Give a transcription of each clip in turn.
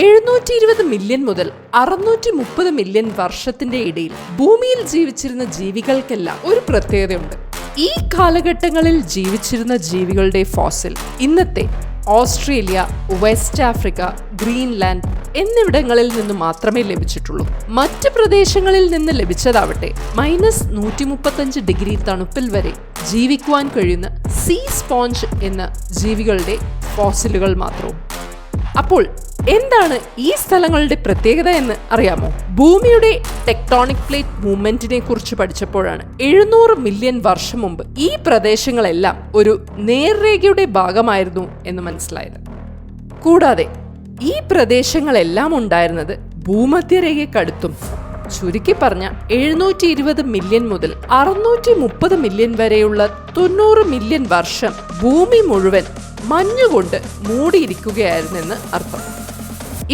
എഴുന്നൂറ്റി ഇരുപത് മില്യൺ മുതൽ അറുന്നൂറ്റി മുപ്പത് മില്യൺ വർഷത്തിന്റെ ഇടയിൽ ഭൂമിയിൽ ജീവിച്ചിരുന്ന ജീവികൾക്കെല്ലാം ഒരു പ്രത്യേകതയുണ്ട്. ഈ കാലഘട്ടങ്ങളിൽ ജീവിച്ചിരുന്ന ജീവികളുടെ ഫോസിൽ ഇന്നത്തെ ഓസ്ട്രേലിയ വെസ്റ്റ് ആഫ്രിക്ക ഗ്രീൻലാൻഡ് എന്നിവിടങ്ങളിൽ നിന്ന് മാത്രമേ ലഭിച്ചിട്ടുള്ളൂ. മറ്റ് പ്രദേശങ്ങളിൽ നിന്ന് ലഭിച്ചതാവട്ടെ മൈനസ് നൂറ്റി മുപ്പത്തഞ്ച് ഡിഗ്രി തണുപ്പിൽ വരെ ജീവിക്കുവാൻ കഴിയുന്ന സീ സ്പോഞ്ച് എന്ന ജീവികളുടെ ഫോസിലുകൾ മാത്രവും. അപ്പോൾ എന്താണ് ഈ സ്ഥലങ്ങളുടെ പ്രത്യേകത എന്ന് അറിയാമോ? ഭൂമിയുടെ ടെക്ടോണിക് പ്ലേറ്റ് മൂവ്മെന്റിനെ കുറിച്ച് പഠിച്ചപ്പോഴാണ് എഴുന്നൂറ് മില്യൺ വർഷം മുമ്പ് ഈ പ്രദേശങ്ങളെല്ലാം ഒരു നേർരേഖയുടെ ഭാഗമായിരുന്നു എന്ന് മനസ്സിലായത്. കൂടാതെ ഈ പ്രദേശങ്ങളെല്ലാം ഉണ്ടായിരുന്നത് ഭൂമധ്യരേഖയ്ക്കടുത്തും ചുരുക്കി പറഞ്ഞ എഴുന്നൂറ്റി ഇരുപത് മില്യൺ മുതൽ അറുന്നൂറ്റി മുപ്പത് മില്യൺ വരെയുള്ള തൊണ്ണൂറ് മില്യൺ വർഷം ഭൂമി മുഴുവൻ മഞ്ഞുകൊണ്ട് മൂടിയിരിക്കുകയായിരുന്നെന്ന് അർത്ഥം.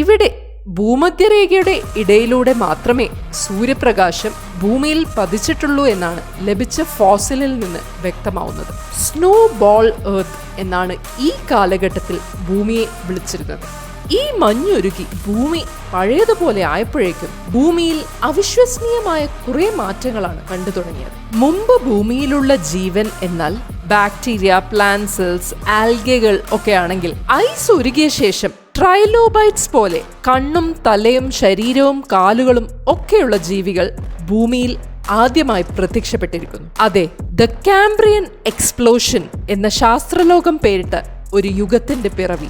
ഇവിടെ ഭൂമധ്യരേഖയുടെ ഇടയിലൂടെ മാത്രമേ സൂര്യപ്രകാശം ഭൂമിയിൽ പതിച്ചിട്ടുള്ളൂ എന്നാണ് ലഭിച്ച ഫോസിലിൽ നിന്ന് വ്യക്തമാവുന്നത്. സ്നോ ബോൾ എർത്ത് എന്നാണ് ഈ കാലഘട്ടത്തിൽ ഭൂമിയെ വിളിച്ചിരുന്നത്. ഈ മഞ്ഞൊരുക്കി ഭൂമി പഴയതുപോലെ ആയപ്പോഴേക്കും ഭൂമിയിൽ അവിശ്വസനീയമായ കുറെ മാറ്റങ്ങളാണ് കണ്ടു തുടങ്ങിയത്. മുമ്പ് ഭൂമിയിലുള്ള ജീവൻ എന്നാൽ ബാക്ടീരിയ പ്ലാന്റ് സെൽസ് ആൽഗകൾ ഒക്കെ ആണെങ്കിൽ ഐസ് ഉരുകിയ ശേഷം ട്രൈലോബൈറ്റ്സ് പോലെ കണ്ണും തലയും ശരീരവും കാലുകളും ഒക്കെയുള്ള ജീവികൾ ഭൂമിയിൽ ആദ്യമായി പ്രത്യക്ഷപ്പെട്ടിരിക്കുന്നു. അതെ ദ കാംബ്രിയൻ എക്സ്പ്ലോഷൻ എന്ന ശാസ്ത്രലോകം പേരിട്ട ഒരു യുഗത്തിന്റെ പിറവി.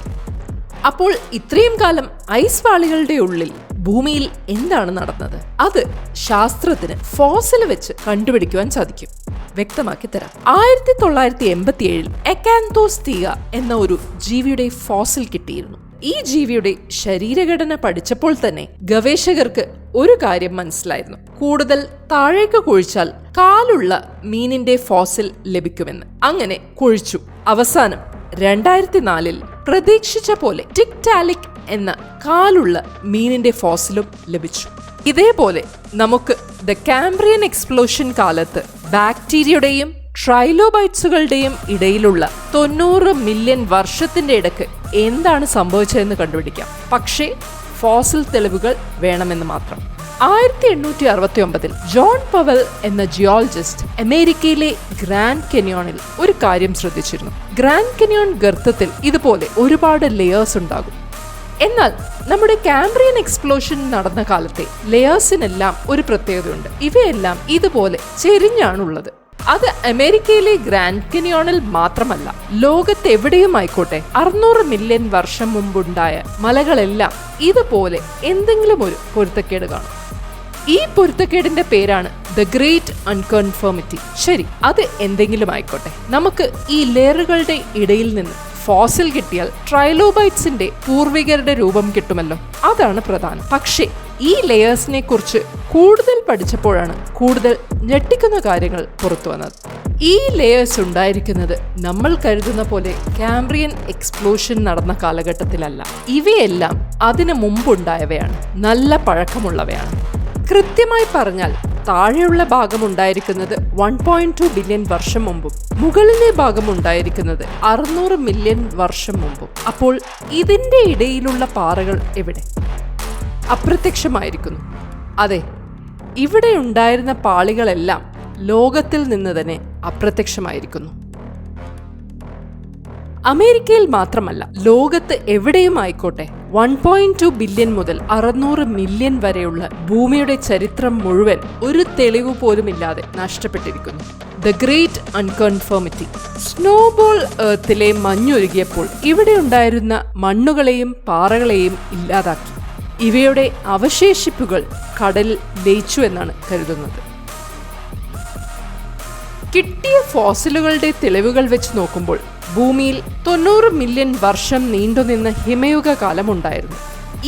അപ്പോൾ ഇത്രയും കാലം ഐസ് വാളികളുടെ ഉള്ളിൽ ഭൂമിയിൽ എന്താണ് നടന്നത്? അത് ശാസ്ത്രത്തിന് ഫോസിൽ വെച്ച് കണ്ടുപിടിക്കുവാൻ സാധിക്കും. വ്യക്തമാക്കി തരാം. ആയിരത്തി തൊള്ളായിരത്തി എൺപത്തി ഏഴിൽ എന്ന ഒരു ജീവിയുടെ ഫോസിൽ കിട്ടിയിരുന്നു. ഈ ജീവിയുടെ ശരീരഘടന പഠിച്ചപ്പോൾ തന്നെ ഗവേഷകർക്ക് ഒരു കാര്യം മനസ്സിലായിരുന്നു. കൂടുതൽ താഴേക്ക് കുഴിച്ചാൽ കാലുള്ള മീനിന്റെ ഫോസിൽ ലഭിക്കുമെന്ന്. അങ്ങനെ കുഴിച്ചു. അവസാനം രണ്ടായിരത്തി നാലിൽ പ്രതീക്ഷിച്ച പോലെ ടിക്ടാലിക് എന്ന കാലുള്ള മീനിന്റെ ഫോസിലും ലഭിച്ചു. ഇതേപോലെ നമുക്ക് ദ കാംബ്രിയൻ എക്സ്പ്ലോഷൻ കാലത്ത് ബാക്ടീരിയയുടെയും ട്രൈലോബൈറ്റ്സുകളുടെയും ഇടയിലുള്ള തൊണ്ണൂറ് മില്യൺ വർഷത്തിന്റെ ഇടയ്ക്ക് എന്താണ് സംഭവിച്ചതെന്ന് കണ്ടുപിടിക്കാം. പക്ഷേ ഫോസിൽ തെളിവുകൾ വേണമെന്ന് മാത്രം. ആയിരത്തി എണ്ണൂറ്റി അറുപത്തി ഒമ്പതിൽ ജോൺ പവൽ എന്ന ജിയോളജിസ്റ്റ് അമേരിക്കയിലെ ഗ്രാൻഡ് കെനിയോണിൽ ഒരു കാര്യം ശ്രദ്ധിച്ചിരുന്നു. ഗ്രാൻഡ് കെനിയോൺ ഗർത്തത്തിൽ ഇതുപോലെ ഒരുപാട് ലെയേഴ്സ് ഉണ്ടാകും. എന്നാൽ നമ്മുടെ കാംബ്രിയൻ എക്സ്പ്ലോഷൻ നടന്ന കാലത്തെ ലെയേഴ്സിനെല്ലാം ഒരു പ്രത്യേകതയുണ്ട്. ഇവയെല്ലാം ഇതുപോലെ ചെരിഞ്ഞാണുള്ളത്. അത് അമേരിക്കയിലെ ഗ്രാൻഡ് കനിയോണിൽ മാത്രമല്ല ലോകത്തെവിടെയും ആയിക്കോട്ടെ അറുന്നൂറ് മില്യൺ വർഷം മുമ്പുണ്ടായ മലകളെല്ലാം ഇതുപോലെ എന്തെങ്കിലും ഒരു പൊരുത്തക്കേട് കാണും. ഈ പൊരുത്തക്കേടിന്റെ പേരാണ് ദ ഗ്രേറ്റ് അൺകൺഫേമിറ്റി ശരി അത് എന്തെങ്കിലും ആയിക്കോട്ടെ നമുക്ക് ഈ ലെയറുകളുടെ ഇടയിൽ നിന്ന് ഫോസിൽ കിട്ടിയാൽ ട്രൈലോബൈറ്റ്സിന്റെ പൂർവികരുടെ രൂപം കിട്ടുമല്ലോ. അതാണ് പ്രധാനം. പക്ഷേ ഈ ലെയേഴ്സിനെ കുറിച്ച് കൂടുതൽ പഠിച്ചപ്പോഴാണ് കൂടുതൽ ഞെട്ടിക്കുന്ന കാര്യങ്ങൾ പുറത്തു വന്നത്. ഈ ലേയേഴ്സ് ഉണ്ടായിരിക്കുന്നത് നമ്മൾ കരുതുന്ന പോലെ കാംബ്രിയൻ എക്സ്പ്ലോഷൻ നടന്ന കാലഘട്ടത്തിലല്ല. ഇവയെല്ലാം അതിനു മുമ്പുണ്ടായവയാണ്. നല്ല പഴക്കമുള്ളവയാണ്. കൃത്യമായി പറഞ്ഞാൽ താഴെയുള്ള ഭാഗം ഉണ്ടായിരിക്കുന്നത് വൺ പോയിന്റ് ടു ബില്യൺ വർഷം മുമ്പും മുകളിലെ ഭാഗം ഉണ്ടായിരിക്കുന്നത് അറുന്നൂറ് മില്യൺ വർഷം മുമ്പും. അപ്പോൾ ഇതിന്റെ ഇടയിലുള്ള പാറകൾ എവിടെ? അപ്രത്യക്ഷമായിരിക്കുന്നു. അതെ ഇവിടെ ഉണ്ടായിരുന്ന പാളികളെല്ലാം ലോകത്തിൽ നിന്ന് തന്നെ അപ്രത്യക്ഷമായിരിക്കുന്നു. അമേരിക്കയിൽ മാത്രമല്ല ലോകത്ത് എവിടെയും ആയിക്കോട്ടെ വൺ പോയിന്റ് ടു ബില്യൺ മുതൽ അറുന്നൂറ് മില്യൺ വരെയുള്ള ഭൂമിയുടെ ചരിത്രം മുഴുവൻ ഒരു തെളിവ് പോലുമില്ലാതെ നഷ്ടപ്പെട്ടിരിക്കുന്നു. ദ ഗ്രേറ്റ് അൺകൺഫേമിറ്റി സ്നോബോൾ എർത്തിലെ മഞ്ഞൊരുകിയപ്പോൾ ഇവിടെ ഉണ്ടായിരുന്ന മണ്ണുകളെയും പാറകളെയും ഇല്ലാതാക്കി. ഇവയുടെ അവശേഷിപ്പുകൾ കടലിൽ ലയിച്ചു എന്നാണ് കരുതുന്നത്. കിട്ടിയ ഫോസിലുകളുടെ തെളിവുകൾ വെച്ച് നോക്കുമ്പോൾ ഭൂമിയിൽ തൊണ്ണൂറ് മില്യൺ വർഷം നീണ്ടുനിന്ന ഹിമയുഗ കാലമുണ്ടായിരുന്നു.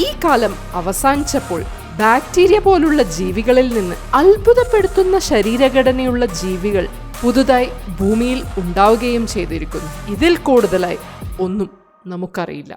ഈ കാലം അവസാനിച്ചപ്പോൾ ബാക്ടീരിയ പോലുള്ള ജീവികളിൽ നിന്ന് അത്ഭുതപ്പെടുത്തുന്ന ശരീരഘടനയുള്ള ജീവികൾ പുതുതായി ഭൂമിയിൽ ഉണ്ടാവുകയും ചെയ്തിരിക്കുന്നു. ഇതിൽ കൂടുതലായി ഒന്നും നമുക്കറിയില്ല.